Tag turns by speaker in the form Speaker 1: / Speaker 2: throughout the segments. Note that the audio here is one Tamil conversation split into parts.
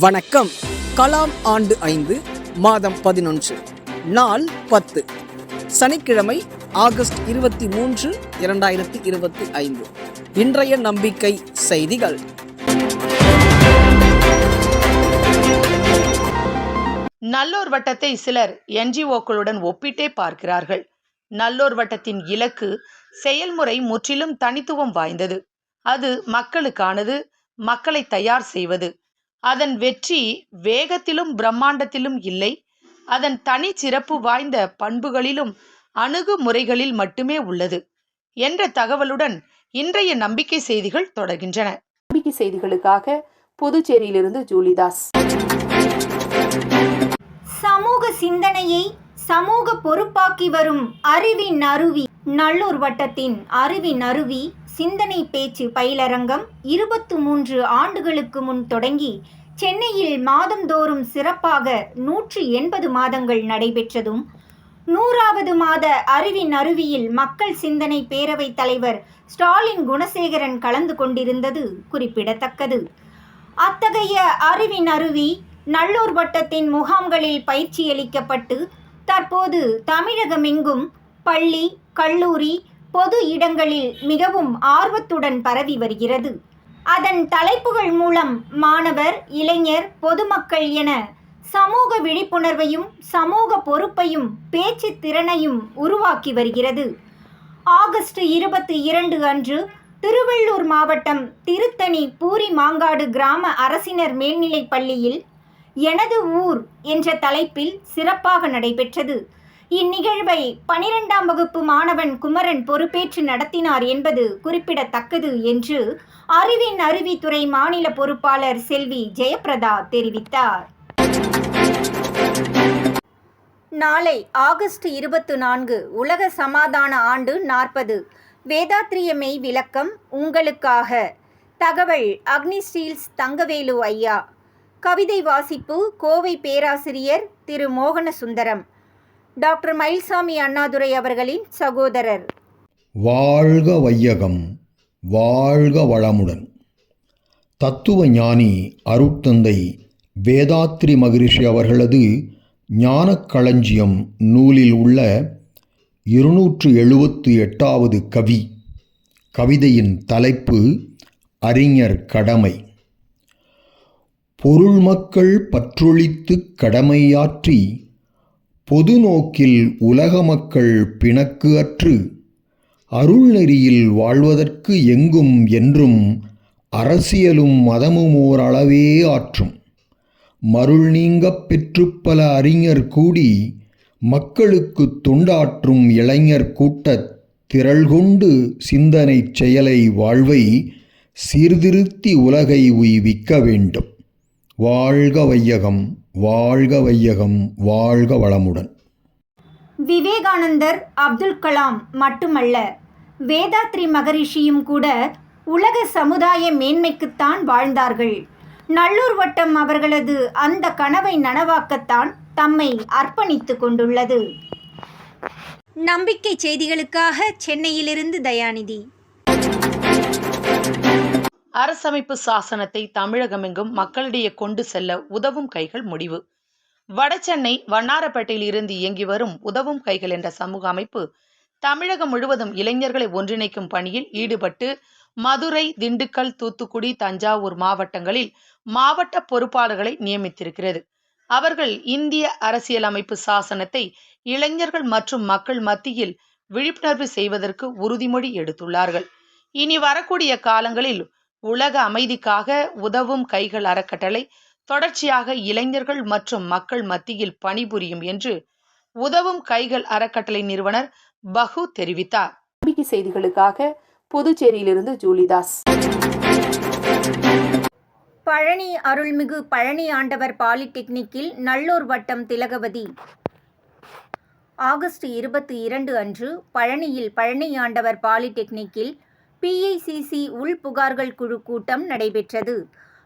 Speaker 1: வணக்கம். கலாம் ஆண்டு ஐந்து மாதம் பதினொன்று நாள் பத்து. சனிக்கிழமை ஆகஸ்ட் இருபத்தி மூன்று இரண்டாயிரத்தி இருபத்தி ஐந்து. இன்றைய நம்பிக்கை செய்திகள்.
Speaker 2: நல்லோர் வட்டத்தை சிலர் என்ஜிஓக்களுடன் ஒப்பிட்டே பார்க்கிறார்கள். நல்லோர் வட்டத்தின் இலக்கு செயல்முறை முற்றிலும் தனித்துவம் வாய்ந்தது. அது மக்களுக்கானது மக்களை தயார் செய்வது. அதன் வெற்றி வேகத்திலும் பிரம்மாண்டத்திலும் இல்லை. அதன் தனி சிறப்பு வாய்ந்த பண்புகளிலும் அணுகுமுறைகளில் மட்டுமே உள்ளது என்ற தகவலுடன் இன்றைய நம்பிக்கை செய்திகள் தொடர்கின்றன.
Speaker 3: நம்பிக்கை செய்திகளுக்காக புதுச்சேரியிலிருந்து ஜூலிதாஸ்.
Speaker 4: சமூக சிந்தனையை சமூக பொறுப்பாக்கி வரும் அறிவின் அருவி. நல்லூர் வட்டத்தின் அருவி அருவி சிந்தனை பேச்சு பயிலரங்கம் இருபத்து மூன்று ஆண்டுகளுக்கு முன் தொடங்கி சென்னையில் மாதந்தோறும் சிறப்பாக நூற்று எண்பது மாதங்கள் நடைபெற்றதும் நூறாவது மாத அருவி அருவியில் மக்கள் சிந்தனை பேரவைத் தலைவர் ஸ்டாலின் குணசேகரன் கலந்து கொண்டிருந்தது குறிப்பிடத்தக்கது. அத்தகைய அருவி அருவி நல்லூர் வட்டத்தின் முகாம்களில் பயிற்சியளிக்கப்பட்டு தற்போது தமிழகமெங்கும் பள்ளி கல்லூரி பொது இடங்களில் மிகவும் ஆர்வத்துடன் பரவி வருகிறது. அதன் தலைப்புகள் மூலம் மாணவர் இளைஞர் பொதுமக்கள் என சமூக விழிப்புணர்வையும் சமூக பொறுப்பையும் பேச்சு திறனையும் உருவாக்கி வருகிறது. ஆகஸ்ட் இருபத்தி இரண்டு அன்று திருவள்ளூர் மாவட்டம் திருத்தணி பூரி மாங்காடு கிராம அரசினர் மேல்நிலைப் பள்ளியில் எனது ஊர் என்ற தலைப்பில் சிறப்பாக நடைபெற்றது. இந்நிகழ்வை பனிரெண்டாம் வகுப்பு மாணவன் குமரன் பொறுப்பேற்று நடத்தினார் என்பது குறிப்பிடத்தக்கது என்று அறிவின் அறிவித்துறை மாநில பொறுப்பாளர் செல்வி ஜெயபிரதா தெரிவித்தார். நாளை ஆகஸ்ட் இருபத்து நான்கு உலக சமாதான ஆண்டு நாற்பது. வேதாத்ரிய மெய் விளக்கம் உங்களுக்காக. தகவல் அக்னி ஸ்டீல்ஸ் தங்கவேலு ஐயா. கவிதை வாசிப்பு கோவை பேராசிரியர் திரு மோகன சுந்தரம் டாக்டர் மயில்சாமி அண்ணாதுரை அவர்களின் சகோதரர்.
Speaker 5: வாழ்க வையகம் வாழ்க வளமுடன். தத்துவ ஞானி அருட்தந்தை வேதாத்ரி மகரிஷி அவர்களது ஞானக்களஞ்சியம் நூலில் உள்ள இருநூற்று எழுபத்து எட்டாவது கவி கவிதையின் தலைப்பு அறிஞர் கடமை. பொருள் மக்கள் பற்றொழித்து கடமையாற்றி பொது நோக்கில் உலக மக்கள் பிணக்கு அற்று அருள்நெறியில் வாழ்வதற்கு எங்கும் என்றும் அரசியலும் மதமும் ஓரளவே ஆற்றும். மருள் நீங்கப் பெற்று பல அறிஞர் கூடி மக்களுக்கு தொண்டாற்றும் இளைஞர் கூட்டத் திரள் கொண்டு சிந்தனைச் செயலை வாழ்வை சீர்திருத்தி உலகை உய்விக்க வேண்டும். வாழ்க வையகம். வாழ்க வையகம் வாழ்க வளமுடன்.
Speaker 4: விவேகானந்தர் அப்துல் கலாம் மட்டுமல்ல வேதாத்ரி மகரிஷியும் கூட உலக சமுதாய மேன்மைக்குத்தான் வாழ்ந்தார்கள். நல்லூர் வட்டம் அவர்களது அந்த கனவை நனவாக்கத்தான் தம்மை அர்ப்பணித்து கொண்டுள்ளது. நம்பிக்கை செய்திகளுக்காக சென்னையிலிருந்து தயாநிதி.
Speaker 2: அரசமைப்பு சாசனத்தை தமிழகமெங்கும் மக்களிடையே கொண்டு செல்ல உதவும் கைகள் முடிவு. வடசென்னை வண்ணாரப்பேட்டையில் இருந்து இயங்கி வரும் உதவும் கைகள் என்ற சமூக அமைப்பு தமிழகம் முழுவதும் இளைஞர்களை ஒன்றிணைக்கும் பணியில் ஈடுபட்டு மதுரை திண்டுக்கல் தூத்துக்குடி தஞ்சாவூர் மாவட்டங்களில் மாவட்ட பொறுப்பாளர்களை நியமித்திருக்கிறது. அவர்கள் இந்திய அரசியலமைப்பு சாசனத்தை இளைஞர்கள் மற்றும் மக்கள் மத்தியில் விழிப்புணர்வு செய்வதற்கு உறுதிமொழி எடுத்துள்ளார்கள். இனி வரக்கூடிய காலங்களில் உலக அமைதிக்காக உதவும் கைகள் அறக்கட்டளை தொடர்ச்சியாக இளைஞர்கள் மற்றும் மக்கள் மத்தியில் பணிபுரியும் என்று உதவும் கைகள் அறக்கட்டளை நிறுவனர் பகு தெரிவித்தார்.
Speaker 3: நம்பிக்கை செய்திகளுக்காக புதுச்சேரியிலிருந்து ஜூலிதாஸ்.
Speaker 4: பழனி அருள்மிகு பழனி ஆண்டவர் பாலிடெக்னிக்கில் நல்லூர் வட்டம் திலகவதி. ஆகஸ்ட் இருபத்தி இரண்டு அன்று பழனியில் பழனி ஆண்டவர் பாலிடெக்னிக்கில் பிஐசிசி உள் புகார்கள் குழு கூட்டம் நடைபெற்றது.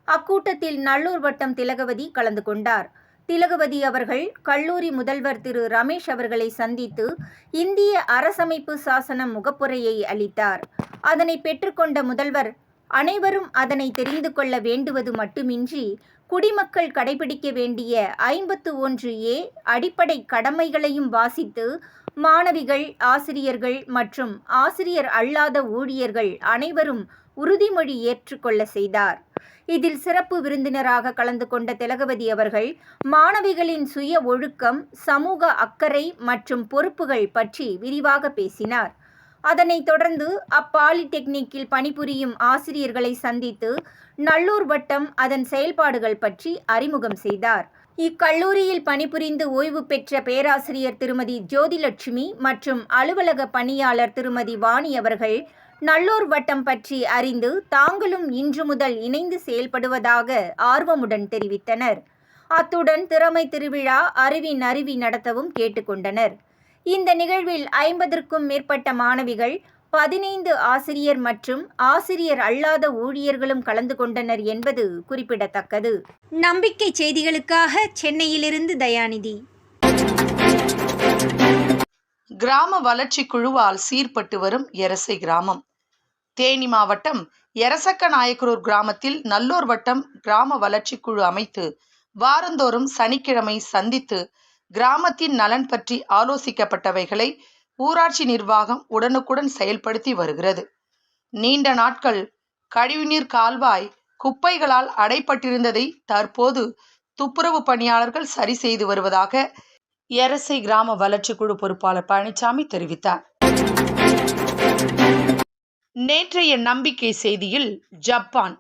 Speaker 4: அக்கூட்டத்தில் நல்லூர் வட்டம் திலகவதி கலந்து கொண்டார். திலகவதி அவர்கள் கல்லூரி முதல்வர் திரு. ரமேஷ் அவர்களை சந்தித்து இந்திய அரசமைப்பு சாசன முகப்புரையை அளித்தார். அதனை பெற்றுக்கொண்ட முதல்வர் அனைவரும் அதனை தெரிந்து கொள்ள வேண்டுவது மட்டுமின்றி குடிமக்கள் கடைபிடிக்க வேண்டிய ஐம்பத்து ஒன்று ஏ அடிப்படை கடமைகளையும் வாசித்து மாணவிகள் ஆசிரியர்கள் மற்றும் ஆசிரியர் அல்லாத ஊழியர்கள் அனைவரும் உறுதிமொழி ஏற்றுக்கொள்ள செய்தார். இதில் சிறப்பு விருந்தினராக கலந்து கொண்ட திலகவதி அவர்கள் மாணவிகளின் சுய ஒழுக்கம் சமூக அக்கறை மற்றும் பொறுப்புகள் பற்றி விரிவாக பேசினார். அதனைத் தொடர்ந்து அப்பாலிடெக்னிக்கில் பணிபுரியும் ஆசிரியர்களை சந்தித்து நல்லூர் வட்டம் அதன் செயல்பாடுகள் பற்றி அறிமுகம் செய்தார். இக்கல்லூரியில் பணிபுரிந்து ஓய்வு பெற்ற பேராசிரியர் திருமதி ஜோதிலட்சுமி மற்றும் அலுவலக பணியாளர் திருமதி வாணி அவர்கள் நல்லூர் வட்டம் பற்றி அறிந்து தாங்களும் இன்று முதல் இணைந்து செயல்படுவதாக ஆர்வமுடன் தெரிவித்தனர். அத்துடன் திறமை திருவிழா அறிவின் அருவி நடத்தவும் கேட்டுக்கொண்டனர். இந்த நிகழ்வில் ஐம்பதற்கும் மேற்பட்ட மாணவிகள் பதினைந்து ஆசிரியர் மற்றும் ஆசிரியர் அல்லாத ஊழியர்களும் கலந்து கொண்டனர் என்பது குறிப்பிடத்தக்கது. நம்பிக்கை செய்திகளுக்காக சென்னையிலிருந்து தயாநிதி.
Speaker 2: கிராம வளர்ச்சி குழுவால் சீர்பட்டு வரும் எரசை கிராமம். தேனி மாவட்டம் எரசக்க நாயக்கரூர் கிராமத்தில் நல்லூர் வட்டம் கிராம வளர்ச்சி குழு அமைத்து வாரந்தோறும் சனிக்கிழமை சந்தித்து கிராமத்தின் நலன் பற்றி ஆலோசிக்கப்பட்டவைகளை ஊராட்சி நிர்வாகம் உடனுக்குடன் செயல்படுத்தி வருகிறது. நீண்ட நாட்கள் கழிவுநீர் கால்வாய் குப்பைகளால் அடைப்பட்டிருந்ததை தற்போது துப்புரவு பணியாளர்கள் சரி செய்து வருவதாக எரசை கிராம வளர்ச்சி குழு பொறுப்பாளர் பழனிசாமி தெரிவித்தார். நேற்றைய நம்பிக்கை செய்தியில் ஜப்பான்.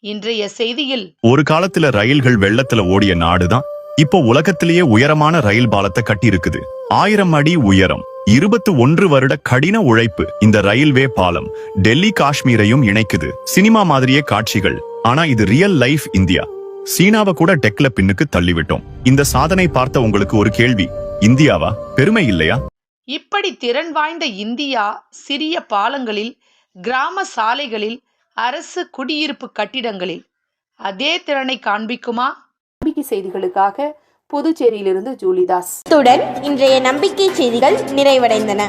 Speaker 2: இன்றைய செய்தியில்
Speaker 6: ஒரு காலத்துல ரயில்கள் வெள்ளத்துல ஓடிய நாடுதான். இப்போ உலகத்திலேயே உயரமான ரயில் பாலத்தை கட்டி இருக்குது ஆயிரம் அடி உயரம். இருபத்து ஒன்று வருட கடின உழைப்பு இந்த ரயில்வே பாலம் டெல்லி காஷ்மீரையும் இணைக்குது. சினிமா மாதிரியே காட்சிகள். ஆனா இது ரியல் லைஃப் இந்தியா. சீனாவை கூட டெக்ல பின்னுக்கு தள்ளிவிட்டோம். இந்த சாதனை பார்த்த உங்களுக்கு ஒரு கேள்வி. இந்தியாவா? பெருமை இல்லையா?
Speaker 2: இப்படி திறன் வாய்ந்த இந்தியா சிறிய பாலங்களில் கிராம சாலைகளில் அரசு குடியிருப்பு கட்டிடங்களில். அதே திறனை காண்பிக்குமா?
Speaker 3: செய்திகளுக்காக புதுச்சேரியிலிருந்து ஜூலிதாஸ்.
Speaker 7: இத்துடன் இன்றைய நம்பிக்கை செய்திகள் நிறைவடைந்தன.